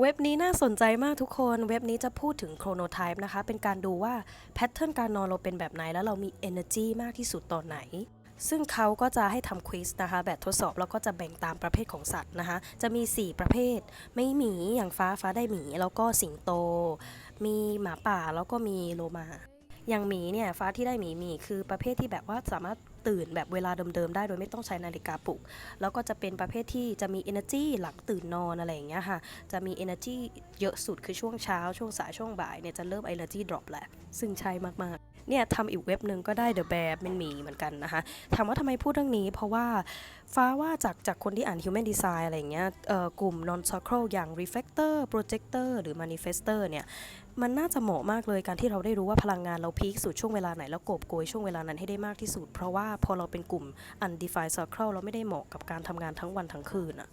เว็บนี้น่าสนใจมากทุกคน เว็บนี้จะพูดถึงโครโนไทป์นะคะ เป็นการดูว่าแพทเทิร์นการนอนเราเป็นแบบไหน แล้วเรามี energy มากที่สุดตอนไหน ซึ่งเขาก็จะให้ทำควิสนะคะ แบบทดสอบแล้วก็จะแบ่งตามประเภทของสัตว์นะคะ จะมี 4 ประเภท ไม่หมี อย่างฟ้าฟ้าได้หมี แล้วก็สิงโต มีหมาป่าแล้วก็มีโลมา อย่างหมีเนี่ยฟ้าที่ได้หมีหมีคือประเภทที่แบบว่าสามารถตื่นแบบเวลาเดิมๆได้โดยไม่ต้องใช้นาฬิกาปลุก แล้วก็จะเป็นประเภทที่จะมี energy หลังตื่นนอนอะไรอย่างเงี้ยค่ะ จะมี energy เยอะสุดคือช่วงเช้า ช่วงสายช่วงบ่ายเนี่ยจะเริ่ม energy drop แหละ ซึ่งใช่มากๆ เนี่ยทำอีกเว็บหนึ่งก็ได้ The Bear เป็นหมีเหมือนกันนะคะถามว่าทำไมพูดเรื่องนี้ เพราะว่าฟ้าว่าจากจากคนที่อ่าน Human Design อะไรอย่างเงี้ยเอ่อกลุ่ม non circle อย่าง reflector projector หรือ manifester เนี่ยมันน่าจะเหมาะมากเลยการที่เราได้รู้ว่าพลังงานเราพีคสุดช่วงเวลาไหนแล้วโกบโกยช่วงเวลานั้นให้ได้มากที่สุด เพราะว่าพอเราเป็นกลุ่ม undefined circle เราไม่ได้เหมาะกับการทำงานทั้งวันทั้งคืนอะ